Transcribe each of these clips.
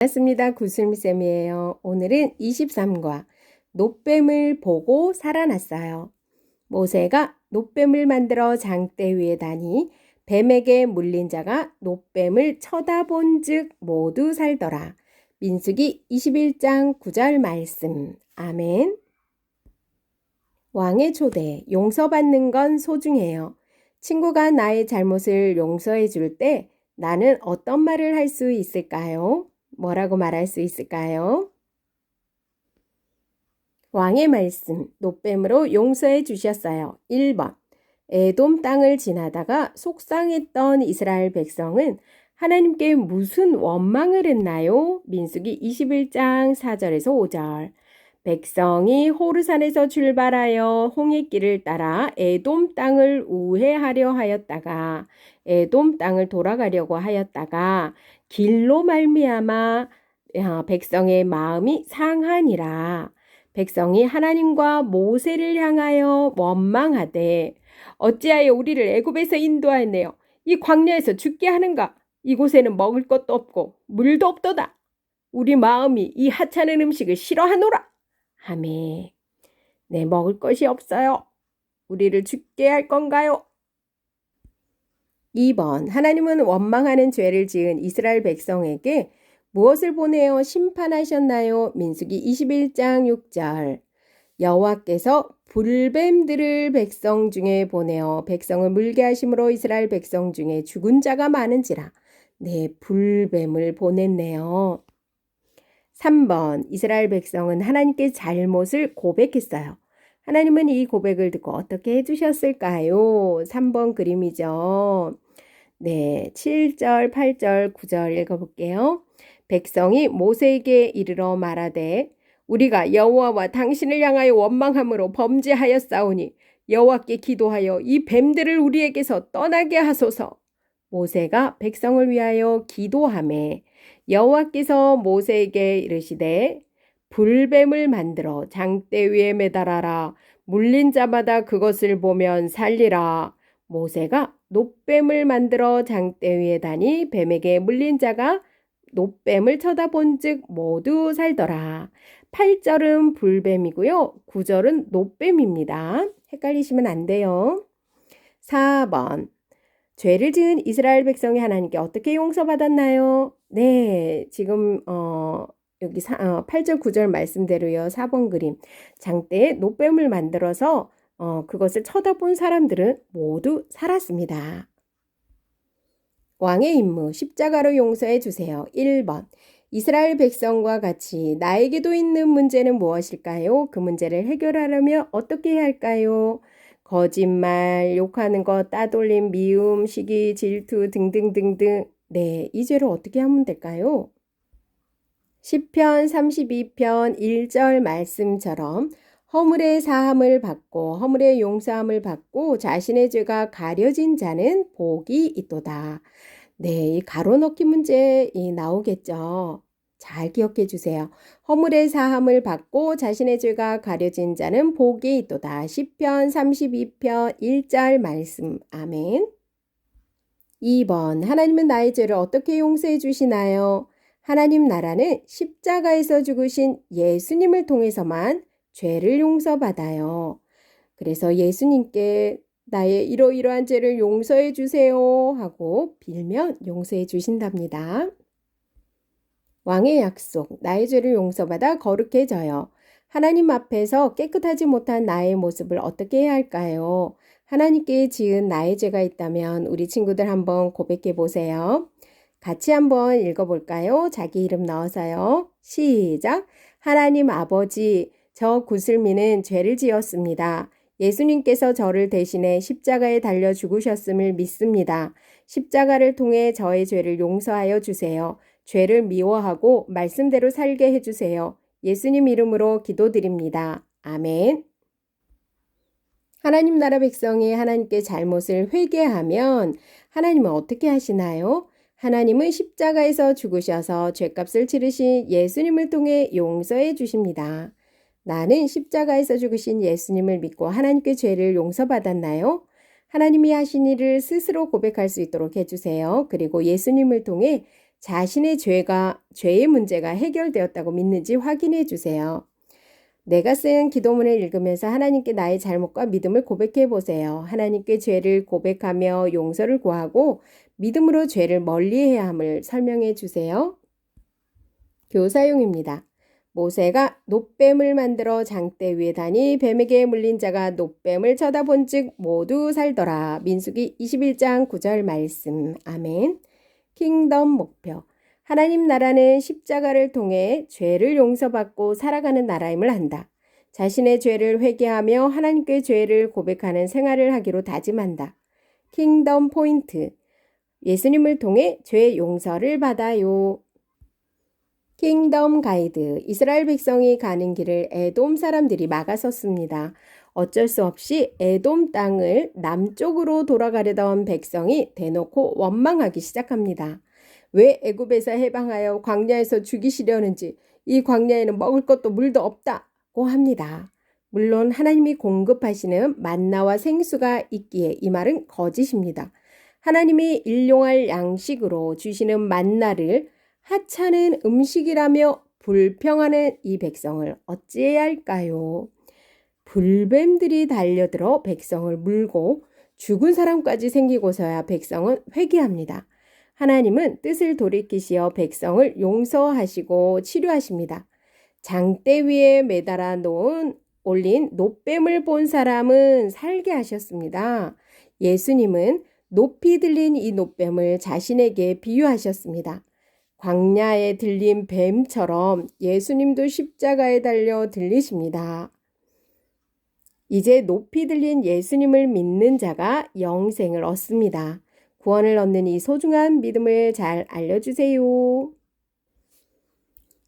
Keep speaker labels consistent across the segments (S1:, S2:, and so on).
S1: 반갑습니다. 구슬미쌤이에요. 오늘은 23과 노뱀을 보고 살아났어요. 모세가 노뱀을 만들어 장대 위에 다니 뱀에게 물린 자가 노뱀을 쳐다본 즉 모두 살더라. 민수기 21장 9절 말씀. 아멘. 왕의 초대, 용서받는 건 소중해요. 친구가 나의 잘못을 용서해 줄 때 나는 어떤 말을 할 수 있을까요? 뭐라고 말할 수 있을까요? 왕의 말씀, 노뱀으로 용서해 주셨어요. 1번. 에돔 땅을 지나다가 속상했던 이스라엘 백성은 하나님께 무슨 원망을 했나요? 민수기 21장 4절에서 5절. 백성이 호르산에서 출발하여 홍해길을 따라 에돔 땅을 우회하려 하였다가 에돔 땅을 돌아가려고 하였다가 길로 말미암아 아, 백성의 마음이 상하니라. 백성이 하나님과 모세를 향하여 원망하되 어찌하여 우리를 애굽에서 인도하였네요. 이 광야에서 죽게 하는가? 이곳에는 먹을 것도 없고 물도 없도다. 우리 마음이 이 하찮은 음식을 싫어하노라. 하매 네 먹을 것이 없어요. 우리를 죽게 할 건가요? 2번 하나님은 원망하는 죄를 지은 이스라엘 백성에게 무엇을 보내어 심판하셨나요? 민수기 21장 6절 여호와께서 불뱀들을 백성 중에 보내어 백성을 물게 하심으로 이스라엘 백성 중에 죽은 자가 많은지라 네 불뱀을 보냈네요. 3번 이스라엘 백성은 하나님께 잘못을 고백했어요. 하나님은 이 고백을 듣고 어떻게 해주셨을까요? 3번 그림이죠. 네, 7절, 8절, 9절 읽어볼게요. 백성이 모세에게 이르러 말하되 우리가 여호와와 당신을 향하여 원망함으로 범죄하였사오니 여호와께 기도하여 이 뱀들을 우리에게서 떠나게 하소서. 모세가 백성을 위하여 기도함에 여호와께서 모세에게 이르시되 불뱀을 만들어 장대 위에 매달아라. 물린 자마다 그것을 보면 살리라. 모세가 노뱀을 만들어 장대 위에 다니 뱀에게 물린 자가 노뱀을 쳐다본즉 모두 살더라. 8절은 불뱀이고요. 9절은 노뱀입니다. 헷갈리시면 안 돼요. 4번. 죄를 지은 이스라엘 백성이 하나님께 어떻게 용서받았나요? 네, 지금 어 여기 사, 어, 8절 9절 말씀대로요. 4번 그림. 장대에 노뱀을 만들어서 어, 그것을 쳐다본 사람들은 모두 살았습니다. 왕의 임무 십자가로 용서해 주세요. 1번. 이스라엘 백성과 같이 나에게도 있는 문제는 무엇일까요? 그 문제를 해결하려면 어떻게 해야 할까요? 거짓말, 욕하는 것, 따돌림, 미움, 시기, 질투 등등등등. 네, 이 죄를 어떻게 하면 될까요? 10편 32편 1절 말씀처럼 허물의 사함을 받고 허물의 용서함을 받고 자신의 죄가 가려진 자는 복이 있도다. 네, 이 가로넣기 문제 나오겠죠. 잘 기억해 주세요. 허물의 사함을 받고 자신의 죄가 가려진 자는 복이 있도다. 10편 32편 1절 말씀. 아멘. 2번. 하나님은 나의 죄를 어떻게 용서해 주시나요? 하나님 나라는 십자가에서 죽으신 예수님을 통해서만 죄를 용서받아요. 그래서 예수님께 나의 이러이러한 죄를 용서해 주세요 하고 빌면 용서해 주신답니다. 왕의 약속, 나의 죄를 용서받아 거룩해져요. 하나님 앞에서 깨끗하지 못한 나의 모습을 어떻게 해야 할까요? 하나님께 지은 나의 죄가 있다면 우리 친구들 한번 고백해 보세요. 같이 한번 읽어볼까요? 자기 이름 넣어서요. 시작. 하나님 아버지, 저 구슬미는 죄를 지었습니다. 예수님께서 저를 대신해 십자가에 달려 죽으셨음을 믿습니다. 십자가를 통해 저의 죄를 용서하여 주세요. 죄를 미워하고 말씀대로 살게 해주세요. 예수님 이름으로 기도드립니다. 아멘. 하나님 나라 백성이 하나님께 잘못을 회개하면 하나님은 어떻게 하시나요? 하나님은 십자가에서 죽으셔서 죄값을 치르신 예수님을 통해 용서해 주십니다. 나는 십자가에서 죽으신 예수님을 믿고 하나님께 죄를 용서받았나요? 하나님이 하신 일을 스스로 고백할 수 있도록 해주세요. 그리고 예수님을 통해 자신의 죄가, 죄의 문제가 해결되었다고 믿는지 확인해 주세요. 내가 쓴 기도문을 읽으면서 하나님께 나의 잘못과 믿음을 고백해 보세요. 하나님께 죄를 고백하며 용서를 구하고 믿음으로 죄를 멀리해야 함을 설명해 주세요. 교사용입니다. 모세가 노뱀을 만들어 장대 위에 다니 뱀에게 물린 자가 노뱀을 쳐다본 즉 모두 살더라. 민수기 21장 9절 말씀. 아멘. 킹덤 목표. 하나님 나라는 십자가를 통해 죄를 용서받고 살아가는 나라임을 한다. 자신의 죄를 회개하며 하나님께 죄를 고백하는 생활을 하기로 다짐한다. 킹덤 포인트. 예수님을 통해 죄 용서를 받아요. 킹덤 가이드. 이스라엘 백성이 가는 길을 에돔 사람들이 막아섰습니다. 어쩔 수 없이 에돔 땅을 남쪽으로 돌아가려던 백성이 대놓고 원망하기 시작합니다. 왜 애굽에서 해방하여 광야에서 죽이시려는지 이 광야에는 먹을 것도 물도 없다고 합니다. 물론 하나님이 공급하시는 만나와 생수가 있기에 이 말은 거짓입니다. 하나님이 일용할 양식으로 주시는 만나를 하찮은 음식이라며 불평하는 이 백성을 어찌해야 할까요? 불뱀들이 달려들어 백성을 물고 죽은 사람까지 생기고서야 백성은 회개합니다. 하나님은 뜻을 돌이키시어 백성을 용서하시고 치료하십니다. 장대 위에 매달아 놓은 올린 노뱀을 본 사람은 살게 하셨습니다. 예수님은 높이 들린 이 노뱀을 자신에게 비유하셨습니다. 광야에 들린 뱀처럼 예수님도 십자가에 달려 들리십니다. 이제 높이 들린 예수님을 믿는 자가 영생을 얻습니다. 구원을 얻는 이 소중한 믿음을 잘 알려주세요.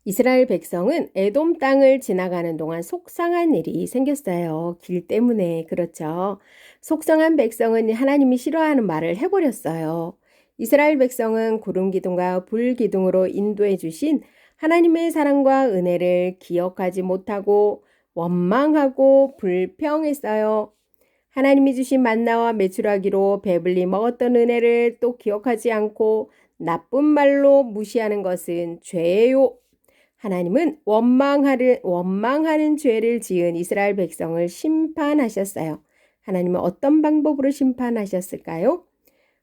S1: 이스라엘 백성은 에돔 땅을 지나가는 동안 속상한 일이 생겼어요. 길 때문에 그렇죠. 속상한 백성은 하나님이 싫어하는 말을 해버렸어요. 이스라엘 백성은 구름 기둥과 불 기둥으로 인도해 주신 하나님의 사랑과 은혜를 기억하지 못하고 원망하고 불평했어요. 하나님이 주신 만나와 매출하기로 배불리 먹었던 은혜를 또 기억하지 않고 나쁜 말로 무시하는 것은 죄예요. 하나님은 원망하는, 원망하는 죄를 지은 이스라엘 백성을 심판하셨어요. 하나님은 어떤 방법으로 심판하셨을까요?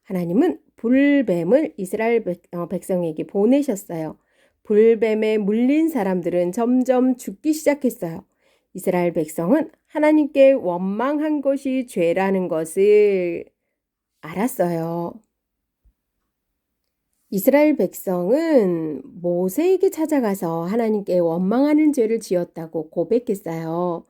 S1: 하나님은 불뱀을 이스라엘 어, 백성에게 보내셨어요. 불뱀에 물린 사람들은 점점 죽기 시작했어요. 이스라엘 백성은 하나님께 원망한 것이 죄라는 것을 알았어요. 이스라엘 백성은 모세에게 찾아가서 하나님께 원망하는 죄를 지었다고 고백했어요.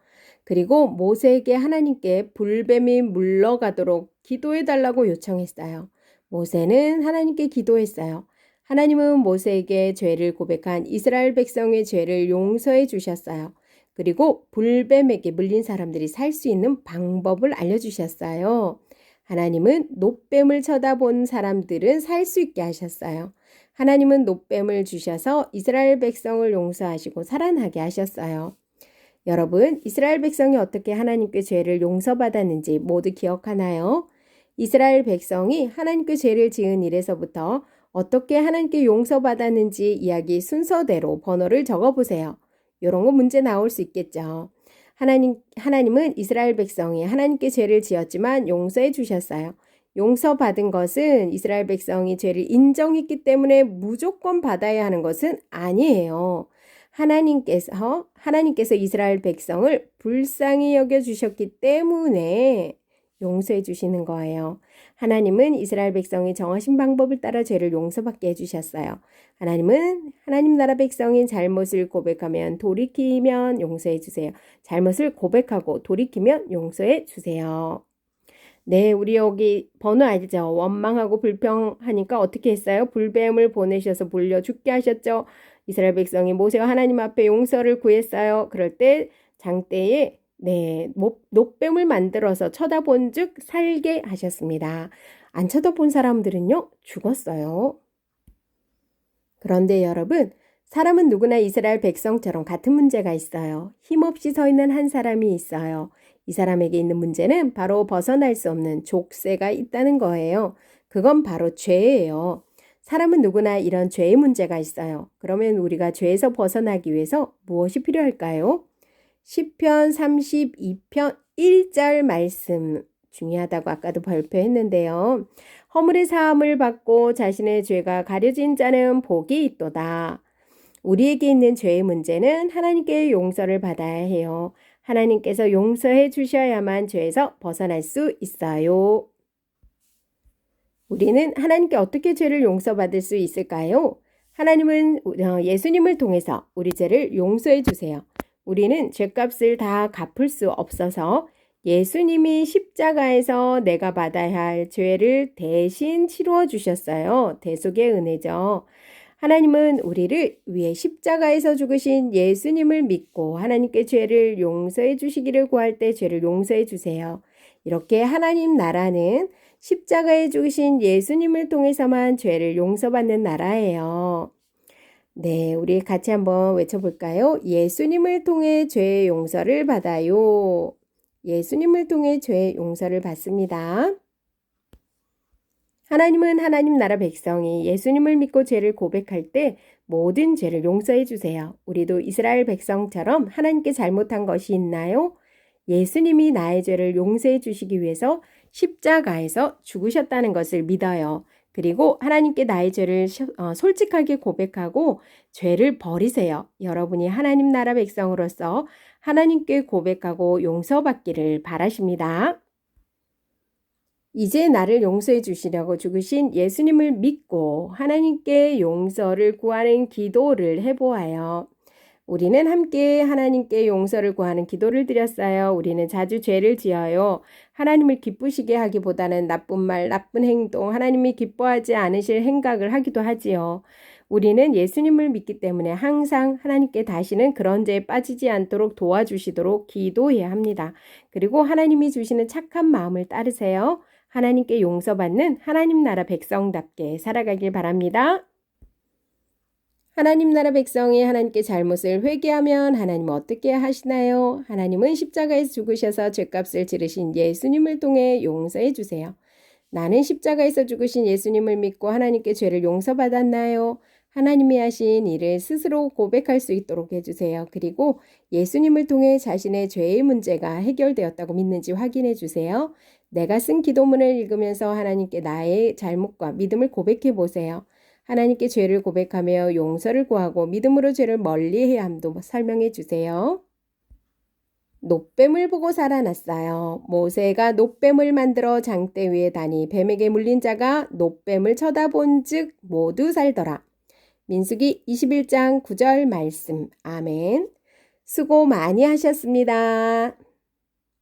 S1: 그리고 모세에게 하나님께 불뱀이 물러가도록 기도해 달라고 요청했어요. 모세는 하나님께 기도했어요. 하나님은 모세에게 죄를 고백한 이스라엘 백성의 죄를 용서해 주셨어요. 그리고 불뱀에게 물린 사람들이 살 수 있는 방법을 알려주셨어요. 하나님은 노뱀을 쳐다본 사람들은 살 수 있게 하셨어요. 하나님은 노뱀을 주셔서 이스라엘 백성을 용서하시고 살아나게 하셨어요. 여러분, 이스라엘 백성이 어떻게 하나님께 죄를 용서받았는지 모두 기억하나요? 이스라엘 백성이 하나님께 죄를 지은 일에서부터 어떻게 하나님께 용서받았는지 이야기 순서대로 번호를 적어 보세요. 이런 거 문제 나올 수 있겠죠. 하나님, 하나님은 이스라엘 백성이 하나님께 죄를 지었지만 용서해 주셨어요. 용서받은 것은 이스라엘 백성이 죄를 인정했기 때문에 무조건 받아야 하는 것은 아니에요. 하나님께서, 하나님께서 이스라엘 백성을 불쌍히 여겨주셨기 때문에 용서해 주시는 거예요. 하나님은 이스라엘 백성이 정하신 방법을 따라 죄를 용서받게 해주셨어요. 하나님은 하나님 나라 백성인 잘못을 고백하면 돌이키면 용서해 주세요. 잘못을 고백하고 돌이키면 용서해 주세요. 네, 우리 여기 번호 알죠? 원망하고 불평하니까 어떻게 했어요? 불뱀을 보내셔서 불려 죽게 하셨죠? 이스라엘 백성이 모세와 하나님 앞에 용서를 구했어요. 그럴 때 장대에 네, 녹뱀을 만들어서 쳐다본 즉 살게 하셨습니다. 안 쳐다본 사람들은요, 죽었어요. 그런데 여러분, 사람은 누구나 이스라엘 백성처럼 같은 문제가 있어요. 힘없이 서 있는 한 사람이 있어요. 이 사람에게 있는 문제는 바로 벗어날 수 없는 족쇄가 있다는 거예요. 그건 바로 죄예요. 사람은 누구나 이런 죄의 문제가 있어요. 그러면 우리가 죄에서 벗어나기 위해서 무엇이 필요할까요? 시편 32편 1절 말씀 중요하다고 아까도 발표했는데요. 허물의 사함을 받고 자신의 죄가 가려진 자는 복이 있도다. 우리에게 있는 죄의 문제는 하나님께 용서를 받아야 해요. 하나님께서 용서해 주셔야만 죄에서 벗어날 수 있어요. 우리는 하나님께 어떻게 죄를 용서받을 수 있을까요? 하나님은 어, 예수님을 통해서 우리 죄를 용서해 주세요. 우리는 죄값을 다 갚을 수 없어서 예수님이 십자가에서 내가 받아야 할 죄를 대신 치루어 주셨어요. 대속의 은혜죠. 하나님은 우리를 위해 십자가에서 죽으신 예수님을 믿고 하나님께 죄를 용서해 주시기를 구할 때 죄를 용서해 주세요. 이렇게 하나님 나라는 십자가에 죽으신 예수님을 통해서만 죄를 용서받는 나라예요. 네, 우리 같이 한번 외쳐볼까요? 예수님을 통해 죄 용서를 받아요. 예수님을 통해 죄 용서를 받습니다. 하나님은 하나님 나라 백성이 예수님을 믿고 죄를 고백할 때 모든 죄를 용서해 주세요. 우리도 이스라엘 백성처럼 하나님께 잘못한 것이 있나요? 예수님이 나의 죄를 용서해 주시기 위해서 십자가에서 죽으셨다는 것을 믿어요. 그리고 하나님께 나의 죄를 어, 솔직하게 고백하고 죄를 버리세요. 여러분이 하나님 나라 백성으로서 하나님께 고백하고 용서받기를 바라십니다. 이제 나를 용서해 주시려고 죽으신 예수님을 믿고 하나님께 용서를 구하는 기도를 해보아요. 우리는 함께 하나님께 용서를 구하는 기도를 드렸어요. 우리는 자주 죄를 지어요. 하나님을 기쁘시게 하기보다는 나쁜 말, 나쁜 행동, 하나님이 기뻐하지 않으실 행각을 하기도 하지요. 우리는 예수님을 믿기 때문에 항상 하나님께 다시는 그런 죄에 빠지지 않도록 도와주시도록 기도해야 합니다. 그리고 하나님이 주시는 착한 마음을 따르세요. 하나님께 용서받는 하나님 나라 백성답게 살아가길 바랍니다. 하나님 나라 백성이 하나님께 잘못을 회개하면 하나님 어떻게 하시나요? 하나님은 십자가에서 죽으셔서 죄값을 지르신 예수님을 통해 용서해 주세요. 나는 십자가에서 죽으신 예수님을 믿고 하나님께 죄를 용서받았나요? 하나님이 하신 일을 스스로 고백할 수 있도록 해주세요. 그리고 예수님을 통해 자신의 죄의 문제가 해결되었다고 믿는지 확인해 주세요. 내가 쓴 기도문을 읽으면서 하나님께 나의 잘못과 믿음을 고백해 보세요. 하나님께 죄를 고백하며 용서를 구하고 믿음으로 죄를 멀리해야 함도 설명해 주세요. 노뱀을 보고 살아났어요. 모세가 노뱀을 만들어 장대 위에 다니 뱀에게 물린 자가 노뱀을 쳐다본 즉 모두 살더라. 민수기 21장 9절 말씀. 아멘. 수고 많이 하셨습니다.